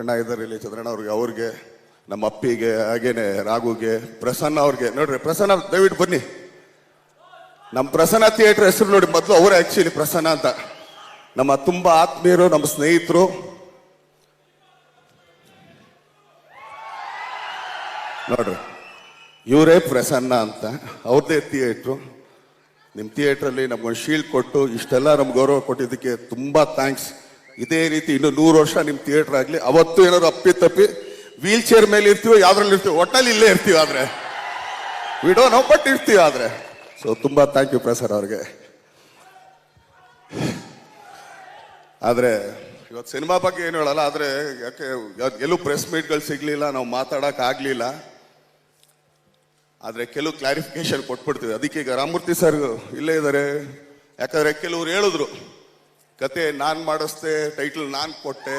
ಅಣ್ಣ ಇದ್ದಾರೆ ಇಲ್ಲಿ ಚಂದ್ರಣ್ಣ ಅವ್ರಿಗೆ ಅವ್ರಿಗೆ, ನಮ್ಮ ಅಪ್ಪಿಗೆ, ಹಾಗೇನೆ ರಾಘುಗೆ, ಪ್ರಸನ್ನ ಅವ್ರಿಗೆ. ನೋಡ್ರಿ, ಪ್ರಸನ್ನ, ದಯವಿಟ್ಟು ಬನ್ನಿ. ನಮ್ಮ ಪ್ರಸನ್ನ ಥಿಯೇಟರ್ ಹೆಸರು ನೋಡಿ, ಮೊದಲು ಅವರೇ ಆಕ್ಚುಲಿ ಪ್ರಸನ್ನ ಅಂತ. ನಮ್ಮ ತುಂಬಾ ಆತ್ಮೀಯರು, ನಮ್ಮ ಸ್ನೇಹಿತರು. ನೋಡ್ರಿ, ಇವರೇ ಪ್ರಸನ್ನ ಅಂತ, ಅವ್ರದೇ ಥಿಯೇಟ್ರು ನಿಮ್ಮ ಥಿಯೇಟ್ರಲ್ಲಿ ನಮ್ಗೊಂದು ಶೀಲ್ಡ್ ಕೊಟ್ಟು, ಇಷ್ಟೆಲ್ಲ ನಮ್ಗೆ ಗೌರವ ಕೊಟ್ಟಿದ್ದಕ್ಕೆ ತುಂಬಾ ಥ್ಯಾಂಕ್ಸ್ ಇದೇ ರೀತಿ ಇನ್ನು ನೂರು ವರ್ಷ ನಿಮ್ಮ ಥಿಯೇಟರ್ ಆಗಲಿ, ಅವತ್ತು ಏನಾದ್ರು ಅಪ್ಪಿ ತಪ್ಪಿ ವೀಲ್ ಚೇರ್ ಮೇಲೆ ಇರ್ತೀವೋ, ಯಾವ್ದ್ರಲ್ಲಿ ಇರ್ತೀವಿ ಒಟ್ಟಲ್ಲಿ ಇಲ್ಲೇ ಇರ್ತೀವಿ ಆದ್ರೆ. ವಿಡೋ ನಾವು ಬಟ್ ಇರ್ತೀವಿ ಆದ್ರೆ. ಸೊ ತುಂಬಾ ಥ್ಯಾಂಕ್ ಯು ಪ್ರಸರ್ ಅವ್ರಿಗೆ. ಆದ್ರೆ, ಇವತ್ತು ಸಿನಿಮಾ ಬಗ್ಗೆ ಏನು ಹೇಳಲ್ಲ, ಆದ್ರೆ ಯಾಕೆ ಎಲ್ಲೂ ಪ್ರೆಸ್ ಮೀಟ್ಗಳು ಸಿಗ್ಲಿಲ್ಲ, ನಾವು ಮಾತಾಡಕ್ ಆಗ್ಲಿಲ್ಲ. ಆದ್ರೆ ಕೆಲವು ಕ್ಲಾರಿಫಿಕೇಶನ್ ಕೊಟ್ಬಿಡ್ತೀವಿ. ಅದಕ್ಕೆ ಈಗ ರಾಮಮೂರ್ತಿ ಸರ್ ಇಲ್ಲೇ ಇದ್ದಾರೆ ಯಾಕಂದ್ರೆ ಕೆಲವ್ರು ಹೇಳಿದ್ರು ಕತೆ ನಾನು ಮಾಡಿಸ್ದೆ ಟೈಟಲ್ ನಾನು ಕೊಟ್ಟೆ.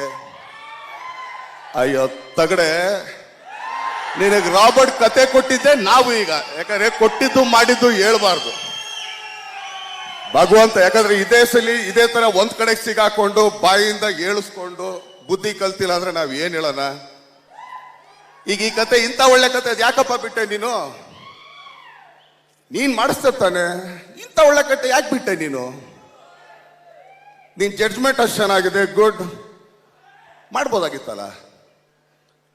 ಅಯ್ಯೋ, ತಗಡೆ, ನಿನಗೆ ರಾಬರ್ಟ್ ಕತೆ ಕೊಟ್ಟಿದ್ದೆ, ನಾವು ಈಗ. ಯಾಕಂದ್ರೆ ಕೊಟ್ಟಿದ್ದು ಮಾಡಿದ್ದು ಹೇಳ್ಬಾರ್ದು. ಭಗವಂತ, ಯಾಕಂದ್ರೆ ಇದೇ ಸಲಿ ಇದೇ ತರ ಒಂದ್ ಕಡೆ ಸಿಗಾಕೊಂಡು, ಬಾಯಿಂದ ಏಳಿಸ್ಕೊಂಡು, ಬುದ್ಧಿ ಕಲ್ತಿಲ್ಲ ಅಂದ್ರೆ ನಾವ್ ಏನ್ ಹೇಳೋಣ? ಈಗ ಈ ಕತೆ ಇಂಥ ಒಳ್ಳೆ ಕತೆ ಯಾಕಪ್ಪ ಬಿಟ್ಟೆ ನೀನು? ನೀನ್ ಮಾಡಿಸ್ತಾನೆ ಇಂಥ ಒಳ್ಳೆ ಕತೆ ಯಾಕೆ ಬಿಟ್ಟೆ ನೀನು? ನಿನ್ ಜಡ್ಜ್ಮೆಂಟ್ ಅಷ್ಟು ಚೆನ್ನಾಗಿದೆ ಗುಡ್ ಮಾಡ್ಬೋದಾಗಿತ್ತಲ್ಲ?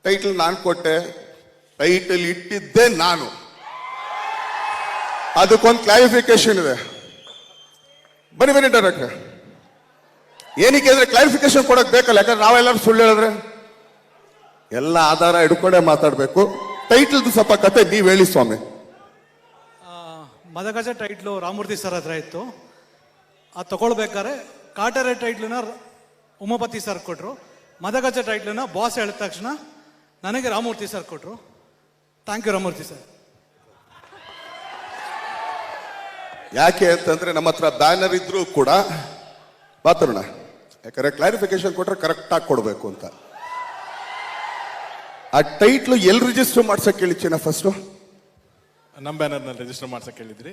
ಟೈಟಲ್ ನಾನು ಕೊಟ್ಟೆ ಟೈಟಲ್ ಇಟ್ಟಿದ್ದೆ ನಾನು. ಅದಕ್ಕೊಂದು ಕ್ಲಾರಿಫಿಕೇಶನ್ ಇದೆ. ಬನ್ನಿ ಬನ್ನಿ ಡೈರೆಕ್ಟರ್ ಏನಕ್ಕೆ ಅಂದ್ರೆ ಕ್ಲಾರಿಫಿಕೇಶನ್ ಕೊಡಕ್ ಬೇಕಲ್ಲ, ಯಾಕಂದ್ರೆ ನಾವೆಲ್ಲರೂ ಸುಳ್ಳು ಹೇಳಿದ್ರೆ. ಎಲ್ಲ ಆಧಾರ ಹಿಡ್ಕೊಂಡೇ ಮಾತಾಡ್ಬೇಕು. ಟೈಟಲ್ದು ಸ್ವಲ್ಪ ಕತೆ ನೀವ್ ಹೇಳಿ ಸ್ವಾಮಿ. ಮದಗಜ ಟೈಟ್ಲು ರಾಮೂರ್ತಿ ಸರ್ ಹತ್ರ ಇತ್ತು. ಅದು ತಗೊಳ್ಬೇಕಾದ್ರೆ ಕಾಟರೆ ಟೈಟ್ಲನ್ನ ಉಮಾಪತಿ ಸರ್ ಕೊಟ್ಟರು ಮದಗಜ ಟೈಟ್ಲನ್ನ ಬಾಸ್ ಹೇಳಿದ ತಕ್ಷಣ ನನಗೆ ರಾಮಮೂರ್ತಿ ಸರ್ ಕೊಟ್ಟರು ಥ್ಯಾಂಕ್ ಯು ರಾಮಮೂರ್ತಿ ಸರ್ ಯಾಕೆ ಅಂತಂದ್ರೆ ನಮ್ಮ ಹತ್ರ ಬ್ಯಾನರ್ ಇದ್ರೂ ಕೂಡ ಬಾತ್ರೋಣ ಯಾಕಂದ್ರೆ ಕ್ಲಾರಿಫಿಕೇಶನ್ ಕೊಟ್ರೆ ಕರೆಕ್ಟ್ ಆಗಿ ಕೊಡ್ಬೇಕು ಅಂತ. ಆ ಟೈಟ್ಲು ಎಲ್ಲಿ ರಿಜಿಸ್ಟರ್ ಮಾಡ್ಸಕ್ ಹೇಳಿ ಚಿನ್ನ ಫಸ್ಟ್ ನಮ್ಮ ಬ್ಯಾನರ್ನಲ್ಲಿ ರಿಜಿಸ್ಟರ್ ಮಾಡ್ಸಕ್ಕೆ ಹೇಳಿದ್ರಿ.